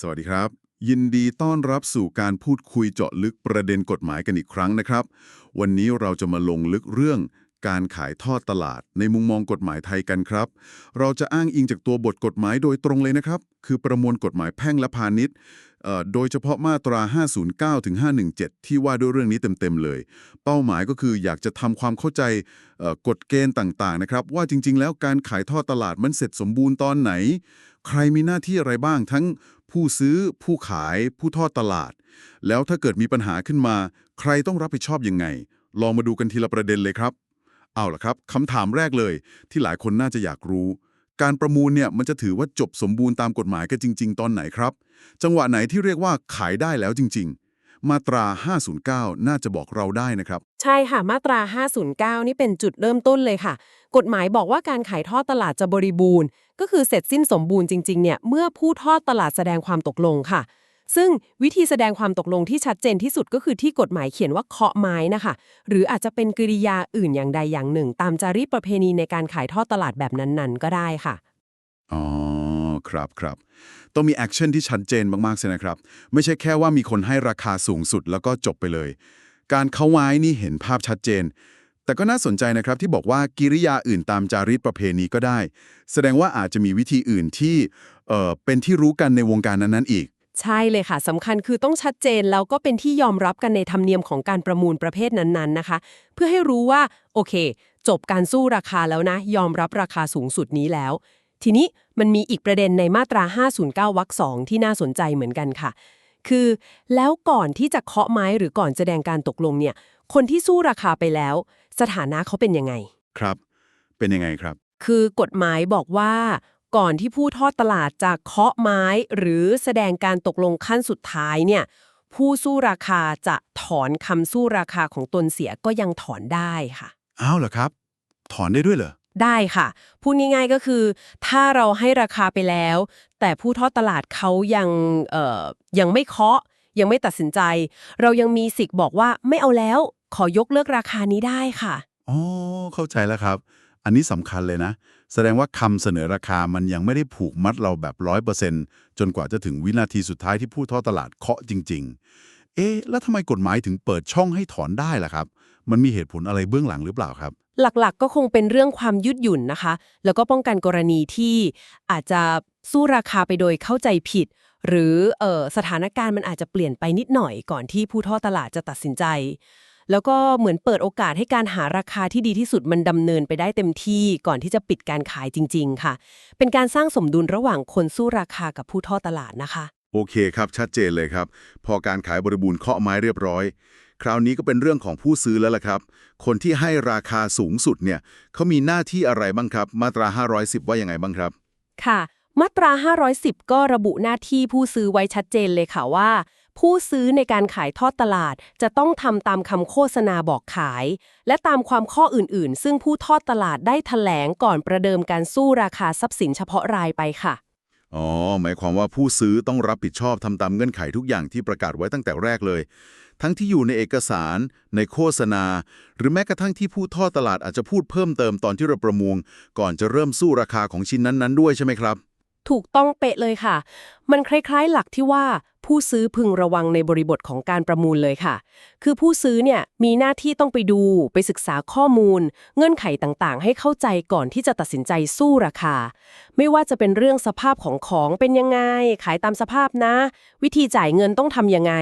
สวัสดีครับ ยินดีต้อนรับสู่การพูดคุยเจาะลึกประเด็นกฎหมายกันอีกครั้งนะครับ วันนี้เราจะมาลงลึกเรื่อง การขายทอดตลาดในมุมมองกฎหมายไทยกันครับ เราจะอ้างอิงจากตัวบทกฎหมายโดยตรงเลยนะครับ คือประมวลกฎหมายแพ่งและพาณิชย์โดยเฉพาะมาตรา 509ถึง517 ที่ว่าด้วยเรื่องนี้เต็ม ๆ เลย เป้าหมายก็คืออยากจะทำความเข้าใจกฎเกณฑ์ต่าง ๆ นะครับ ว่าจริง ๆ แล้วการขายทอดตลาดมันเสร็จสมบูรณ์ตอนไหน ใครมีหน้าที่อะไรบ้างทั้ง ผู้ซื้อ ผู้ขาย ผู้ทอดตลาด แล้วถ้าเกิดมีปัญหาขึ้นมา ใครต้องรับผิดชอบยังไง ลองมาดูกันทีละประเด็นเลยครับ เอาล่ะครับคำถามแรกเลย ที่หลายคนน่าจะอยากรู้ การประมูลเนี่ยมันจะถือว่าจบสมบูรณ์ตามกฎหมายกันจริง ๆ ตอนไหนครับ จังหวะไหนที่เรียกว่าขายได้แล้วจริง มาตรา 509 น่าจะบอกเราได้นะครับ ใช่ค่ะ มาตรา 509 นี่เป็นจุดเริ่มต้นเลยค่ะ กฎหมายบอกว่าการขายทอดตลาดจะบริบูรณ์ ก็คือเสร็จสิ้นสมบูรณ์จริงๆ เนี่ย เมื่อผู้ทอดตลาดแสดงความตกลงค่ะ ซึ่งวิธีแสดงความตกลงที่ชัดเจนที่สุดก็คือที่กฎหมายเขียนว่าเคาะไม้นะคะ หรืออาจจะเป็นกริยาอื่นอย่างใดอย่างหนึ่ง ตามจารีตประเพณีในการขายทอดตลาดแบบนั้นๆ ก็ได้ค่ะ อ๋อ ครับครับต้องมีแอคชั่นที่ชัดเจนมากๆใช่นะครับ ไม่ใช่แค่ว่ามีคนให้ราคาสูงสุดแล้วก็จบไปเลย การเข้าไว้นี่เห็นภาพชัดเจน แต่ก็น่าสนใจนะครับที่บอกว่ากิริยาอื่นตามจารีตประเพณีก็ได้ แสดงว่าอาจจะมีวิธีอื่นที่เออเป็นที่รู้กันในวงการนั้นๆอีก ใช่เลยค่ะสำคัญคือต้องชัดเจนแล้วก็เป็นที่ยอมรับกันในธรรมเนียมของการประมูลประเภทนั้นๆนะคะ เพื่อให้รู้ว่าโอเค จบการสู้ราคาแล้วนะ ยอมรับราคาสูงสุดนี้แล้ว ทีนี้มันมีอีกประเด็นในมาตรา 509วรรคสองที่น่าสนใจเหมือนกันค่ะ คือแล้วก่อนที่จะเคาะไม้หรือก่อนแสดงการตกลงเนี่ย คนที่สู้ราคาไปแล้ว สถานะเขาเป็นยังไง ครับ เป็นยังไงครับ คือกฎหมายบอกว่าก่อนที่ผู้ทอดตลาดจะเคาะไม้หรือแสดงการตกลงขั้นสุดท้ายเนี่ยผู้สู้ราคาจะถอนคำสู้ราคาของตนเสียก็ยังถอนได้ค่ะ อ้าวเหรอครับ ถอนได้ด้วยเหรอ ได้ค่ะ พูดง่ายๆก็คือ ถ้าเราให้ราคาไปแล้ว แต่ผู้ทอดตลาดเขายังยังไม่เคาะ ยังไม่ตัดสินใจ เรายังมีสิทธิ์บอกว่าไม่เอาแล้ว ขอยกเลิกราคานี้ได้ค่ะอ๋อเข้าใจแล้วครับ อันนี้สำคัญเลยนะ แสดงว่าคำเสนอราคามันยังไม่ได้ผูกมัดเราแบบร้อยเปอร์เซนจนกว่าจะถึงวินาทีสุดท้ายที่ผู้ทอดตลาดเคาะจริง ๆ เอ๊ะแล้วทำไมกฎหมายถึงเปิดช่องให้ถอนได้ล่ะครับ มันมีเหตุผลอะไรเบื้องหลังหรือเปล่าครับ หลักๆ ก็คงเป็นเรื่องความยืดหยุ่นนะคะ แล้วก็ป้องกันกรณีที่อาจจะสู้ราคาไปโดยเข้าใจผิด หรือออสถานการณ์มันอาจจะเปลี่ยนไปนิดหน่อยก่อนที่ผู้ท่อตลาดจะตัดสินใจ แล้วก็เหมือนเปิดโอกาสให้การหาราคาที่ดีที่สุดมันดำเนินไปได้เต็มที่ก่อนที่จะปิดการขายจริง ๆ ค่ะ เป็นการสร้างสมดุลระหว่างคนสู้ราคากับผู้ท่อตลาดนะคะ โอเคครับ ชัดเจนเลยครับ พอการขายบริบูรณ์เคาะไม้เรียบร้อย คราวนี้ก็เป็นเรื่องของผู้ซื้อแล้วล่ะครับ คนที่ให้ราคาสูงสุดเนี่ยเขามีหน้าที่อะไรบ้างครับ มาตรา 510 ว่ายังไงบ้างครับ ค่ะ มาตรา 510 ก็ระบุหน้าที่ผู้ซื้อไว้ชัดเจนเลยค่ะว่า ผู้ซื้อในการขายทอดตลาด จะต้องทำตามคำโฆษณาบอกขาย และตามความข้ออื่นๆ ซึ่งผู้ทอดตลาดได้แถลงก่อนประเดิมการสู้ราคาทรัพย์สินเฉพาะรายไปค่ะ อ๋อ หมายความว่าผู้ซื้อต้องรับผิดชอบทำตามเงื่อนไขทุกอย่างที่ประกาศไว้ตั้งแต่แรกเลย ทั้งที่อยู่ในเอกสาร ในโฆษณา หรือแม้กระทั่งที่ผู้ทอดตลาดอาจจะพูดเพิ่มเติมตอนที่เราประมูลก่อนจะเริ่มสู้ราคาของชิ้นนั้นๆด้วยใช่ไหมครับ ถูกต้องเป๊ะเลยค่ะ มันคล้ายๆ หลักที่ว่าผู้ซื้อพึงระวังในบริบทของการประมูลเลยค่ะ คือผู้ซื้อเนี่ยมีหน้าที่ต้องไปดู ไปศึกษาข้อมูล เงื่อนไขต่างๆ ให้เข้าใจก่อนที่จะตัดสินใจสู้ราคา ไม่ว่าจะเป็นเรื่องสภาพของของเป็นยังไง ขายตามสภาพนะ วิธีจ่ายเงินต้องทำยังไง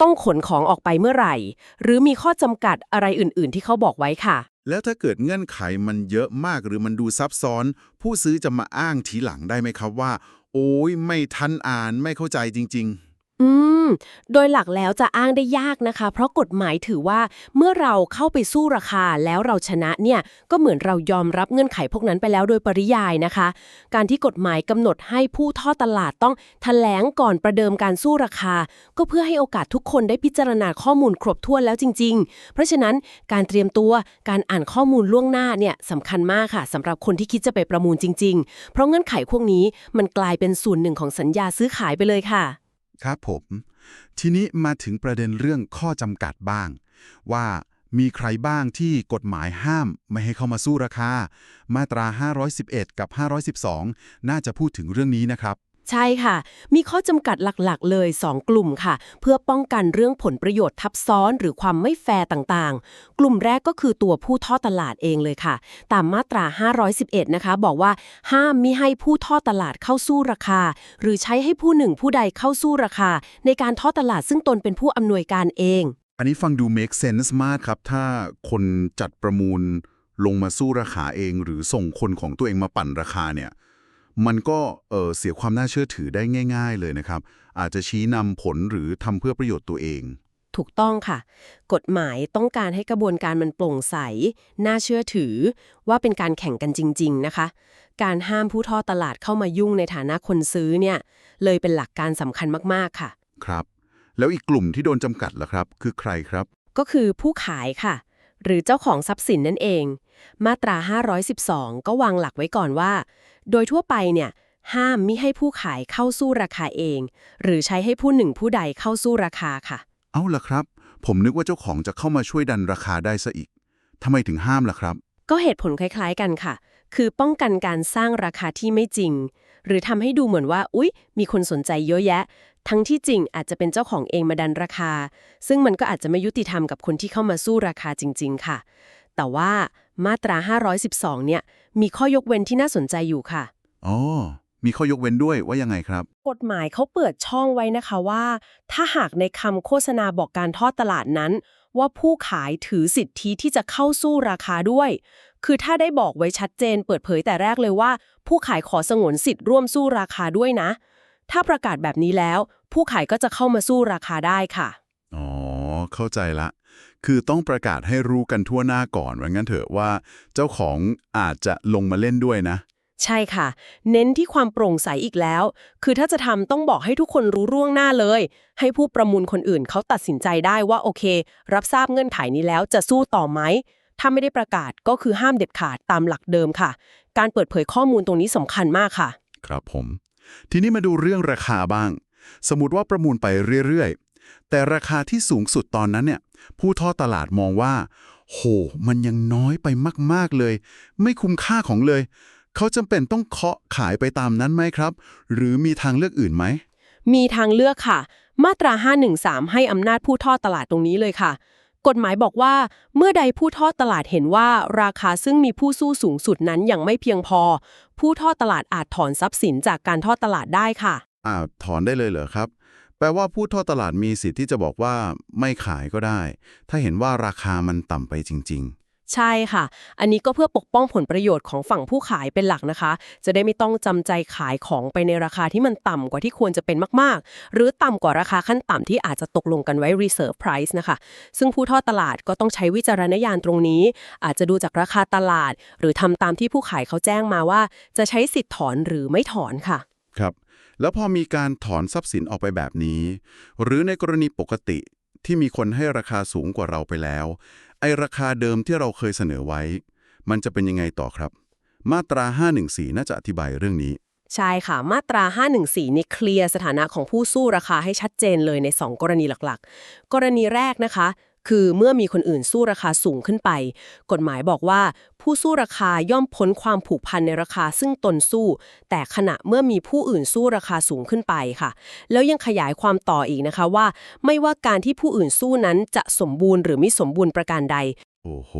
ต้องขนของออกไปเมื่อไหร่ หรือมีข้อจำกัดอะไรอื่น ๆ ที่เขาบอกไว้ค่ะ แล้วถ้าเกิดเงื่อนไขมันเยอะมากหรือมันดูซับซ้อน ผู้ซื้อจะมาอ้างทีหลังได้ไหมครับว่า โอ้ยไม่ทันอ่านไม่เข้าใจจริง อืม โดยหลักแล้วจะอ้างได้ยากนะคะ เพราะกฎหมายถือว่าเมื่อเราเข้าไปสู้ราคาแล้วเราชนะเนี่ย ก็เหมือนเรายอมรับเงื่อนไขพวกนั้นไปแล้วโดยปริยายนะคะ การที่กฎหมายกำหนดให้ผู้ทอดตลาดต้องแถลงก่อนประเดิมการสู้ราคา ก็เพื่อให้โอกาสทุกคนได้พิจารณาข้อมูลครบถ้วนแล้วจริง ๆ เพราะฉะนั้นการเตรียมตัวการอ่านข้อมูลล่วงหน้าเนี่ยสำคัญมากค่ะสำหรับคนที่คิดจะไปประมูลจริง ๆ เพราะเงื่อนไขพวกนี้มันกลายเป็นส่วนหนึ่งของสัญญาซื้อขายไปเลยค่ะ ครับผม ทีนี้มาถึงประเด็นเรื่องข้อจำกัดบ้าง ว่ามีใครบ้างที่กฎหมายห้ามไม่ให้เข้ามาสู้ราคา มาตรา 511 กับ 512 น่าจะพูดถึงเรื่องนี้นะครับ ใช่ค่ะ มีข้อจำกัดหลักๆ เลย 2 กลุ่มค่ะ เพื่อป้องกันเรื่องผลประโยชน์ทับซ้อนหรือความไม่แฟร์ต่างๆ กลุ่มแรกก็คือตัวผู้ท่อตลาดเองเลยค่ะ ตามมาตรา 511 นะคะ บอกว่า ห้ามมิให้ผู้ท่อตลาดเข้าสู้ราคา หรือใช้ให้ผู้หนึ่งผู้ใดเข้าสู้ราคา ในการท่อตลาดซึ่งตนเป็นผู้อำนวยการเอง อันนี้ฟังดู make sense มากครับ ถ้าคนจัดประมูลลงมาสู้ราคาเอง หรือส่งคนของตัวเองมาปั่นราคาเนี่ย มันก็เอ่อเสียความน่าเชื่อถือได้ง่าย ๆ เลยนะครับ อาจจะชี้นำผลหรือทำเพื่อประโยชน์ตัวเอง ถูกต้องค่ะ กฎหมายต้องการให้กระบวนการมันโปร่งใส น่าเชื่อถือ ว่าเป็นการแข่งกันจริง ๆ นะคะ การห้ามผู้ทอดตลาดเข้ามายุ่งในฐานะคนซื้อเนี่ยเลยเป็นหลักการสำคัญมากๆค่ะ ครับ แล้วอีกกลุ่มที่โดนจำกัดล่ะครับ คือใครครับ ก็คือผู้ขายค่ะ หรือเจ้าของทรัพย์สินนั่นเอง มาตรา 512 ก็วางหลักไว้ก่อนว่า โดยทั่วไปเนี่ยห้ามมิให้ผู้ขายเข้าสู้ราคาเอง หรือใช้ให้ผู้หนึ่งผู้ใดเข้าสู้ราคาค่ะ เอาล่ะครับ ผมนึกว่าเจ้าของจะเข้ามาช่วยดันราคาได้ซะอีกทำไมถึงห้ามล่ะครับ ก็เหตุผลคล้าย ๆ กันค่ะ คือป้องกันการสร้างราคาที่ไม่จริง หรือทำให้ดูเหมือนว่า อุ๊ย มีคนสนใจเยอะแยะ ทั้งที่จริงอาจจะเป็นเจ้าของเองมาดันราคา ซึ่งมันก็อาจจะไม่ยุติธรรมกับคนที่เข้ามาสู้ราคาจริง ๆ ค่ะ แต่ว่า มาตรา 512 เนี่ย มีข้อยกเว้นที่น่าสนใจอยู่ค่ะ อ๋อ มีข้อยกเว้นด้วยว่ายังไงครับ กฎหมายเขาเปิดช่องไว้นะคะว่า ถ้าหากในคำโฆษณาบอกการทอดตลาดนั้น ว่าผู้ขายถือสิทธิที่จะเข้าสู้ราคาด้วย คือถ้าได้บอกไว้ชัดเจน เปิดเผยแต่แรกเลยว่า ผู้ขายขอสงวนสิทธิ์ร่วมสู้ราคาด้วยนะ ถ้าประกาศแบบนี้แล้ว ผู้ขายก็จะเข้ามาสู้ราคาได้ค่ะอ๋อ เข้าใจละ คือต้องประกาศให้รู้กันทั่วหน้าก่อนว่างั้นเถอะว่า เจ้าของอาจจะลงมาเล่นด้วยนะ ใช่ค่ะ เน้นที่ความโปร่งใสอีกแล้ว คือถ้าจะทำต้องบอกให้ทุกคนรู้ร่วงหน้าเลย ให้ผู้ประมูลคนอื่นเขาตัดสินใจได้ว่าโอเค รับทราบเงื่อนไขนี้แล้วจะสู้ต่อไหมถ้าไม่ได้ประกาศก็คือห้ามเด็ดขาดตามหลักเดิมค่ะ การเปิดเผยข้อมูลตรงนี้สำคัญมากค่ะ ครับผม ทีนี้มาดูเรื่องราคาบ้าง สมมติว่าประมูลไปเรื่อยๆ แต่ราคาที่สูงสุดตอนนั้นเนี่ยผู้ทอดตลาดมองว่า โห มันยังน้อยไปมากๆเลย ไม่คุ้มค่าของเลย เขาจำเป็นต้องเคาะขายไปตามนั้นไหมครับ หรือมีทางเลือกอื่นไหม มีทางเลือกค่ะ มาตรา 513 ให้อำนาจผู้ทอดตลาดตรงนี้เลยค่ะ กฎหมายบอกว่า เมื่อใดผู้ทอดตลาดเห็นว่า ราคาซึ่งมีผู้สู้สูงสุดนั้นยังไม่เพียงพอ ผู้ทอดตลาดอาจถอนทรัพย์สินจากการทอดตลาดได้ค่ะอ้าวถอนได้เลยเหรอครับ แปลว่าผู้ทอดตลาดมีสิทธิ์ที่จะบอกว่าไม่ขายก็ได้ ถ้าเห็นว่าราคามันต่ำไปจริงใช่ค่ะ อันนี้ก็เพื่อปกป้องผลประโยชน์ของฝั่งผู้ขายเป็นหลักนะคะ จะได้ไม่ต้องจำใจขายของไปในราคาที่มันต่ำกว่าที่ควรจะเป็นมากๆ หรือต่ำกว่าราคาขั้นต่ำที่อาจจะตกลงกันไว้ reserve price นะคะ ซึ่งผู้ทอดตลาดก็ต้องใช้วิจารณญาณตรงนี้ อาจจะดูจากราคาตลาด หรือทำตามที่ผู้ขายเขาแจ้งมาว่า จะใช้สิทธิ์ถอนหรือไม่ถอนค่ะๆครับ แล้วพอมีการถอนทรัพย์สินออกไปแบบนี้ หรือในกรณีปกติที่มีคนให้ราคาสูงกว่าเราไปแล้ว ไอราคาเดิมที่เราเคยเสนอไว้ มันจะเป็นยังไงต่อครับ มาตรา 514 น่าจะอธิบายเรื่องนี้ ใช่ค่ะ มาตรา 514 นี่เคลียร์สถานะของผู้สู้ราคาให้ชัดเจนเลยใน 2 กรณีหลักๆ กรณีแรกนะคะ คือเมื่อมีคนอื่นสู้ราคาสูงขึ้นไป กฎหมายบอกว่า ผู้สู้ราคาย่อมพ้นความผูกพันในราคาซึ่งตนสู้ แต่ขณะเมื่อมีผู้อื่นสู้ราคาสูงขึ้นไปค่ะ แล้วยังขยายความต่ออีกนะคะว่า ไม่ว่าการที่ผู้อื่นสู้นั้นจะสมบูรณ์หรือไม่สมบูรณ์ประการใด โอ้โห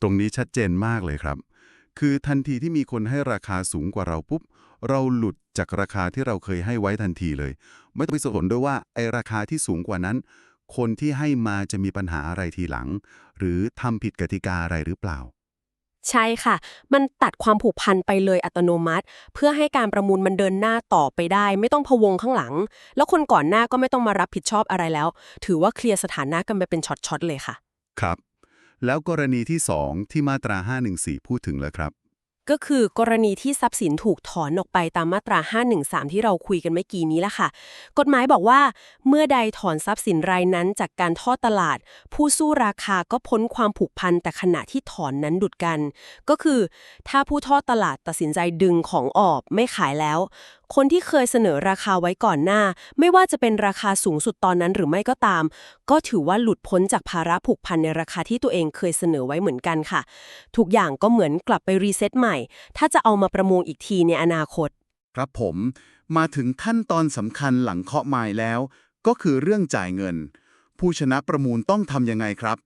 ตรงนี้ชัดเจนมากเลยครับ คือทันทีที่มีคนให้ราคาสูงกว่าเราปุ๊บเราหลุดจากราคาที่เราเคยให้ไว้ทันทีเลย ไม่ต้องไปสนด้วยว่าไอราคาที่สูงกว่านั้น คนที่ให้มาจะมีปัญหาอะไรทีหลัง หรือทำผิดกติกาอะไรหรือเปล่า ใช่ค่ะ มันตัดความผูกพันไปเลยอัตโนมัติ เพื่อให้การประมูลมันเดินหน้าต่อไปได้ ไม่ต้องพะวงข้างหลัง แล้วคนก่อนหน้าก็ไม่ต้องมารับผิดชอบอะไรแล้ว ถือว่าเคลียร์สถานะกันไปเป็นช็อตๆเลยค่ะ ครับ แล้วกรณีที่ 2 ที่มาตรา 514 พูดถึงแล้วครับ ก็คือกรณีที่ทรัพย์สินถูกถอนออกไปตามมาตรา 513 ที่เราคุยกันเมื่อกี้นี้ละค่ะ กฎหมายบอกว่า เมื่อใดถอนทรัพย์สินรายนั้นจากการทอดตลาด ผู้สู้ราคาก็พ้นความผูกพันแต่ขณะที่ถอนนั้นดุดกัน ก็คือ ถ้าผู้ทอดตลาดตัดสินใจดึงของออกไม่ขายแล้ว คนที่เคยเสนอราคาไว้ก่อนหน้า ไม่ว่าจะเป็นราคาสูงสุดตอนนั้นหรือไม่ก็ตาม ก็ถือว่าหลุดพ้นจากภาระผูกพันในราคาที่ตัวเองเคยเสนอไว้เหมือนกันค่ะ ทุกอย่างก็เหมือนกลับไปรีเซ็ตใหม่ ถ้าจะเอามาประมูลอีกทีในอนาคต ครับผมมาถึงขั้นตอนสำคัญหลังเคาะไม้แล้ว ก็คือเรื่องจ่ายเงิน ผู้ชนะประมูลต้องทำยังไงครับ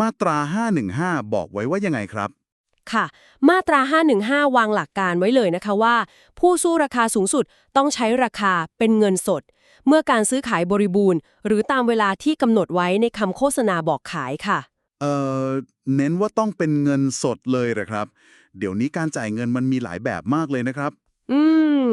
มาตรา 515 บอกไว้ว่ายังไงครับ ค่ะ มาตรา 515 วางหลักการไว้เลยนะคะว่า ผู้สู้ราคาสูงสุดต้องใช้ราคาเป็นเงินสด เมื่อการซื้อขายบริบูรณ์ หรือตามเวลาที่กำหนดไว้ในคำโฆษณาบอกขายค่ะ เอ่อ เน้นว่าต้องเป็นเงินสดเลยเหรอครับ เดี๋ยวนี้การจ่ายเงินมันมีหลายแบบมากเลยนะครับ อืม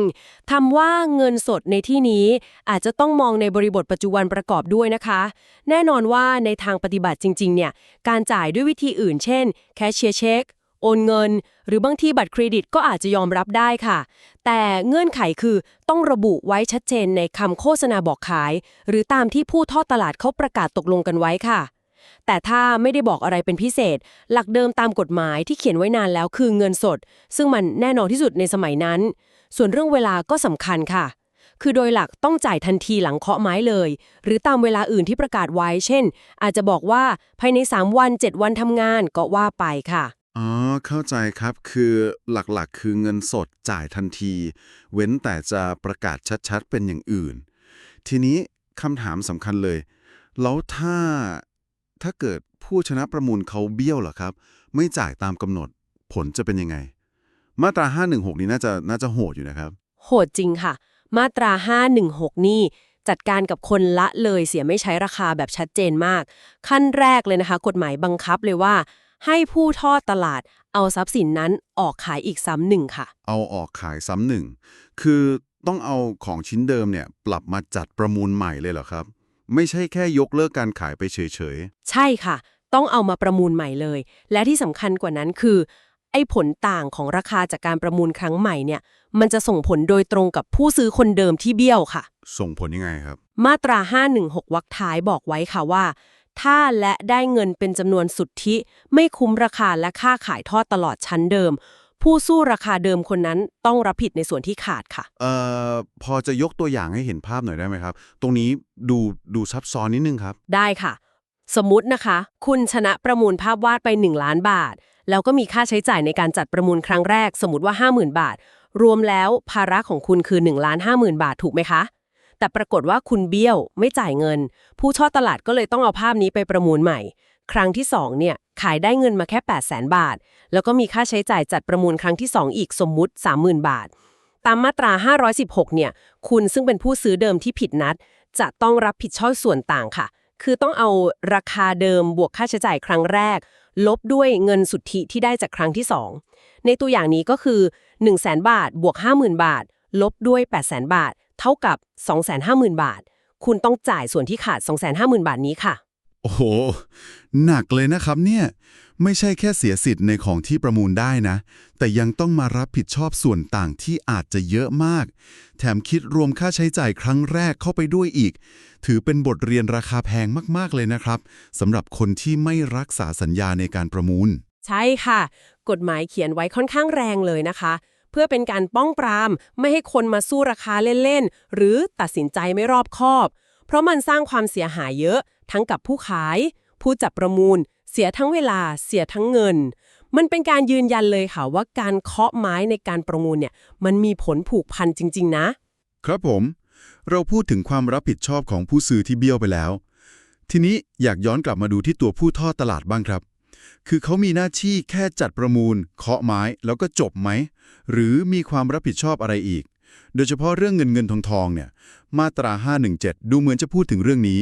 ทำว่าเงินสดในที่นี้อาจจะต้องมองในบริบทปัจจุบันประกอบด้วยนะคะ แน่นอนว่าในทางปฏิบัติจริง ๆ เนี่ย การจ่ายด้วยวิธีอื่น เช่น แคชเชียร์เช็ค โอนเงิน หรือบางทีบัตรเครดิตก็อาจจะยอมรับได้ค่ะ แต่เงื่อนไขคือต้องระบุไว้ชัดเจนในคำโฆษณาบอกขาย หรือตามที่ผู้ทอดตลาดเขาประกาศตกลงกันไว้ค่ะ แต่ถ้าไม่ได้บอกอะไรเป็นพิเศษ หลักเดิมตามกฎหมายที่เขียนไว้นานแล้วคือเงินสด ซึ่งมันแน่นอนที่สุดในสมัยนั้น ส่วนเรื่องเวลาก็สำคัญค่ะคือโดยหลักต้องจ่ายทันทีหลังเคาะไม้เลย หรือตามเวลาอื่นที่ประกาศไว้ เช่น อาจจะบอกว่าภายใน 3 วัน 7 วันทำงานก็ว่าไปค่ะ อ๋อ เข้าใจครับ คือหลักๆ คือเงินสดจ่ายทันที เว้นแต่จะประกาศชัดๆ เป็นอย่างอื่น ทีนี้คำถามสำคัญเลย แล้วถ้าถ้าเกิดผู้ชนะประมูลเขาเบี้ยวเหรอครับ ไม่จ่ายตามกำหนดผลจะเป็นยังไง มาตรา 516 นี้น่าจะน่าจะโหดอยู่นะครับ โหดจริงค่ะ มาตรา 516 นี่จัดการกับคนละเลยเสียไม่ใช้ราคาแบบชัดเจนมาก ขั้นแรกเลยนะคะ กฎหมายบังคับเลยว่า ให้ผู้ทอดตลาดเอาทรัพย์สินนั้นออกขายอีกซ้ำหนึ่งค่ะ เอาออกขายซ้ำหนึ่ง คือต้องเอาของชิ้นเดิมเนี่ยปรับมาจัดประมูลใหม่เลยเหรอครับ ไม่ใช่แค่ยกเลิกการขายไปเฉยใช่ค่ะ ต้องเอามาประมูลใหม่เลย และที่สำคัญกว่านั้นคือ ไอ้ผลต่างของราคาจากการประมูลครั้งใหม่เนี่ย มันจะส่งผลโดยตรงกับผู้ซื้อคนเดิมที่เบี้ยวค่ะๆส่งผลยังไงครับ มาตรา 516วรรคท้ายบอกไว้ค่ะว่า ถ้าและได้เงินเป็นจำนวนสุทธิไม่คุ้มราคาและค่าขายทอดตลอดชั้นเดิม ผู้สู้ราคาเดิมคนนั้นต้องรับผิดในส่วนที่ขาดค่ะ เอ่อ พอจะยกตัวอย่างให้เห็นภาพหน่อยได้ไหมครับ ตรงนี้ดูดูซับซ้อนนิดนึงครับ ได้ค่ะ สมมุตินะคะ คุณชนะประมูลภาพวาดไป 1 ล้านบาท แล้วก็มีค่าใช้จ่ายในการจัดประมูลครั้งแรก สมมติว่า 50,000 บาท รวมแล้วภาระของคุณคือ1ล้าน50,000 บาทถูกไหมคะ แต่ปรากฏว่าคุณเบี้ยวไม่จ่ายเงิน ผู้ทอตลาดก็เลยต้องเอาภาพนี้ไปประมูลใหม่ ครั้งที่2เนี่ยขายได้เงินมาแค่ 8 0 0 0 0 0บาท แล้วก็มีค่าใช้จ่ายจัดประมูลครั้งที่ 2 อีกสมมุติ 30,000 บาท ตามมาตรา 516 เนี่ย คุณซึ่งเป็นผู้ซื้อเดิมที่ผิดนัด จะต้องรับผิดชอบส่วนต่างค่ะ คือต้องเอาราคาเดิมบวกค่าใช้จ่ายครั้งแรก ลบด้วยเงินสุทธิที่ได้จากครั้งที่ 2 ในตัวอย่างนี้ก็คือ 1 0 0 0 0แบาท บวก 50,000 บาท ลบด้วย 8 0 0 0 0 0บาท เท่ากับ 250,000 บาท คุณต้องจ่ายส่วนที่ขาด 250,000 บาทนี้ค่ะ โอ้โห หนักเลยนะครับเนี่ย ไม่ใช่แค่เสียสิทธิ์ในของที่ประมูลได้นะ แต่ยังต้องมารับผิดชอบส่วนต่างที่อาจจะเยอะมาก แถมคิดรวมค่าใช้จ่ายครั้งแรกเข้าไปด้วยอีก ถือเป็นบทเรียนราคาแพงมากๆเลยนะครับสำหรับคนที่ไม่รักษาสัญญาในการประมูล ใช่ค่ะ กฎหมายเขียนไว้ค่อนข้างแรงเลยนะคะ เพื่อเป็นการป้องปราม ไม่ให้คนมาสู้ราคาเล่นๆ หรือตัดสินใจไม่รอบคอบ เพราะมันสร้างความเสียหายเยอะ ทั้งกับผู้ขาย ผู้จับประมูล เสียทั้งเวลา เสียทั้งเงิน มันเป็นการยืนยันเลยค่ะว่าการเคาะไม้ในการประมูลเนี่ยมันมีผลผูกพันจริง ๆ นะ ครับผม เราพูดถึงความรับผิดชอบของผู้ซื้อที่เบี้ยวไปแล้ว ทีนี้อยากย้อนกลับมาดูที่ตัวผู้ทอดตลาดบ้างครับ คือเขามีหน้าที่แค่จัดประมูล เคาะไม้แล้วก็จบไหม หรือมีความรับผิดชอบอะไรอีก โดยเฉพาะเรื่องเงินเงินทองทองเนี่ย มาตรา 517 ดูเหมือนจะพูดถึงเรื่องนี้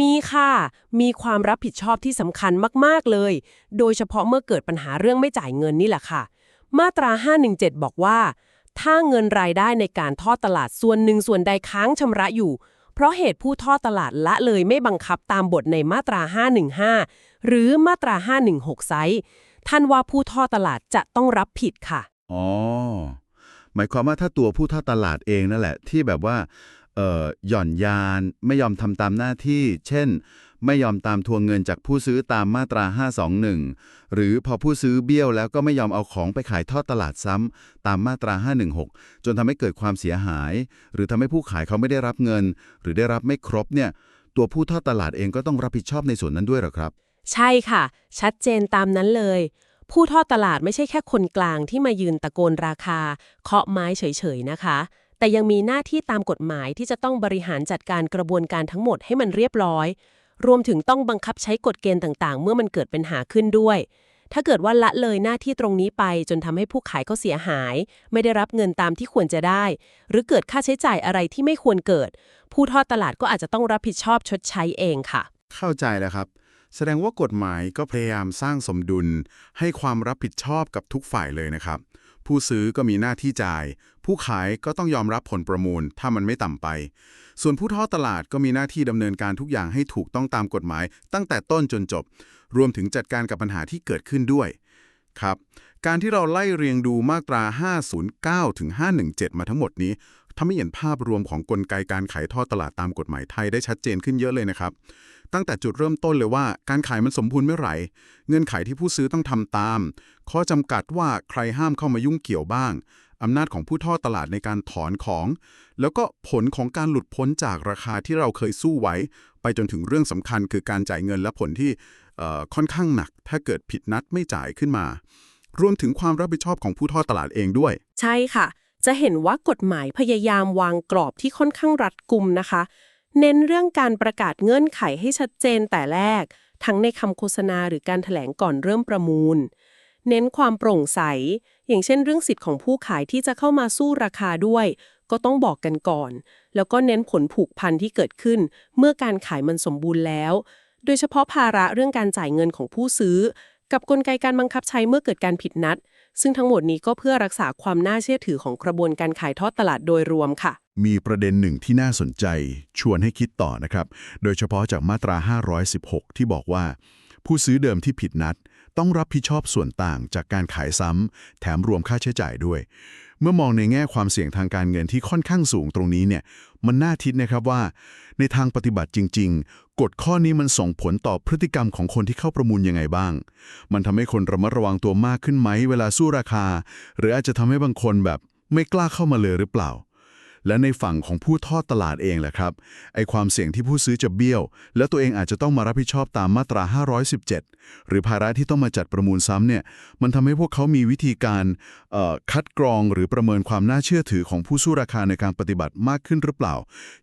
มีค่ะ มีความรับผิดชอบที่สำคัญมาก ๆ เลย โดยเฉพาะเมื่อเกิดปัญหาเรื่องไม่จ่ายเงินนี่แหละค่ะ มาตรา 517 บอกว่า ถ้าเงินรายได้ในการทอดตลาดส่วนหนึ่งส่วนใดค้างชำระอยู่ เพราะเหตุผู้ทอดตลาดละเลยไม่บังคับตามบทในมาตรา 515 หรือมาตรา 516 ไซส์ท่านว่าผู้ทอดตลาดจะต้องรับผิดค่ะ อ๋อ หมายความว่าถ้าตัวผู้ทอดตลาดเองนั่นแหละ ที่แบบว่าหย่อนยานไม่ยอมทำตามหน้าที่ เช่น ไม่ยอมตามทวงเงินจากผู้ซื้อตามมาตรา 521 หรือพอผู้ซื้อเบี้ยวแล้วก็ไม่ยอมเอาของไปขายทอดตลาดซ้ำตามมาตรา 516 จนทำให้เกิดความเสียหาย หรือทำให้ผู้ขายเขาไม่ได้รับเงิน หรือได้รับไม่ครบเนี่ย ตัวผู้ทอดตลาดเองก็ต้องรับผิดชอบในส่วนนั้นด้วยหรอครับ ใช่ค่ะ ชัดเจนตามนั้นเลย ผู้ทอดตลาดไม่ใช่แค่คนกลางที่มายืนตะโกนราคา เคาะไม้เฉยๆนะคะ แต่ยังมีหน้าที่ตามกฎหมายที่จะต้องบริหารจัดการกระบวนการทั้งหมดให้มันเรียบร้อย รวมถึงต้องบังคับใช้กฎเกณฑ์ต่างๆ เมื่อมันเกิดปัญหาขึ้นด้วย ถ้าเกิดว่าละเลยหน้าที่ตรงนี้ไปจนทำให้ผู้ขายเขาเสียหาย ไม่ได้รับเงินตามที่ควรจะได้ หรือเกิดค่าใช้จ่ายอะไรที่ไม่ควรเกิด ผู้ทอดตลาดก็อาจจะต้องรับผิดชอบชดใช้เองค่ะ เข้าใจแล้วครับ แสดงว่ากฎหมายก็พยายามสร้างสมดุล ให้ความรับผิดชอบกับทุกฝ่ายเลยนะครับ ผู้ซื้อก็มีหน้าที่จ่าย ผู้ขายก็ต้องยอมรับผลประมูล ถ้ามันไม่ต่ำไป ส่วนผู้ทอดตลาดก็มีหน้าที่ดำเนินการทุกอย่างให้ถูกต้องตามกฎหมาย ตั้งแต่ต้นจนจบ รวมถึงจัดการกับปัญหาที่เกิดขึ้นด้วยครับการที่เราไล่เรียงดูมาตรา 509 ถึง 517 มาทั้งหมดนี้ ทำให้เห็นภาพรวมของกลไกการขายทอดตลาดตามกฎหมายไทยได้ชัดเจนขึ้นเยอะเลยนะครับ ตั้งแต่จุดเริ่มต้นเลยว่าการขายมันสมบูรณ์เมื่อไหร่ เงื่อนไขที่ผู้ซื้อต้องทำตาม ข้อจำกัดว่าใครห้ามเข้ามายุ่งเกี่ยวบ้างอำนาจของผู้ทอดตลาดในการถอนของ แล้วก็ผลของการหลุดพ้นจากราคาที่เราเคยสู้ไว้ ไปจนถึงเรื่องสำคัญคือการจ่ายเงินและผลที่ค่อนข้างหนัก ถ้าเกิดผิดนัดไม่จ่ายขึ้นมา รวมถึงความรับผิดชอบของผู้ทอดตลาดเองด้วย ใช่ค่ะ จะเห็นว่ากฎหมายพยายามวางกรอบที่ค่อนข้างรัดกุมนะคะ เน้นเรื่องการประกาศเงื่อนไขให้ชัดเจนแต่แรก ทั้งในคำโฆษณาหรือการถแถลงก่อนเริ่มประมูล เน้นความโปร่งใส อย่างเช่นเรื่องสิทธิ์ของผู้ขายที่จะเข้ามาสู้ราคาด้วย ก็ต้องบอกกันก่อน แล้วก็เน้นผลผูกพันที่เกิดขึ้น เมื่อการขายมันสมบูรณ์แล้ว โดยเฉพาะภาระเรื่องการจ่ายเงินของผู้ซื้อ กับกลไกการบังคับใช้เมื่อเกิดการผิดนัด ซึ่งทั้งหมดนี้ก็เพื่อรักษาความน่าเชื่อถือของกระบวนการขายทอดตลาดโดยรวมค่ะ มีประเด็นหนึ่งที่น่าสนใจ ชวนให้คิดต่อนะครับ โดยเฉพาะจากมาตรา 516 ที่บอกว่า ผู้ซื้อเดิมที่ผิดนัด ต้องรับผิดชอบส่วนต่างจากการขายซ้ำแถมรวมค่าใช้จ่ายด้วย เมื่อมองในแง่ความเสี่ยงทางการเงินที่ค่อนข้างสูงตรงนี้เนี่ยมันน่าทิดนะครับว่า ในทางปฏิบัติจริง กฎข้อนี้มันส่งผลต่อพฤติกรรมของคนที่เข้าประมูลยังไงบ้าง มันทำให้คนระมัดระวังตัวมากขึ้นไหมเวลาสู้ราคา หรืออาจจะทำให้บางคนแบบไม่กล้าเข้ามาเลยหรือเปล่า และในฝั่งของผู้ทอดตลาดเองแหละครับ ไอความเสี่ยงที่ผู้ซื้อจะเบี้ยว แล้วตัวเองอาจจะต้องมารับผิดชอบตามมาตรา 517 หรือภาระที่ต้องมาจัดประมูลซ้ำเนี่ย มันทำให้พวกเขามีวิธีการคัดกรองหรือประเมินความน่าเชื่อถือของผู้สู้ราคาในการปฏิบัติมากขึ้นหรือเปล่า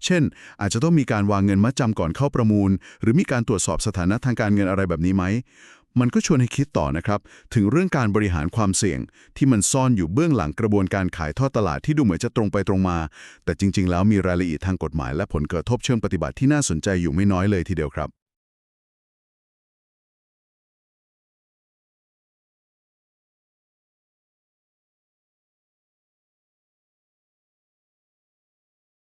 เช่น อาจจะต้องมีการวางเงินมัดจำก่อนเข้าประมูล หรือมีการตรวจสอบสถานะทางการเงินอะไรแบบนี้ไหม มันก็ชวนให้คิดต่อนะครับ ถึงเรื่องการบริหารความเสี่ยง ที่มันซ่อนอยู่เบื้องหลังกระบวนการขายทอดตลาดที่ดูเหมือนจะตรงไปตรงมา แต่จริง ๆ แล้วมีรายละเอียดทางกฎหมาย และผลกระทบเชิงปฏิบัติที่น่าสนใจอยู่ไม่น้อยเลยทีเดียวครับ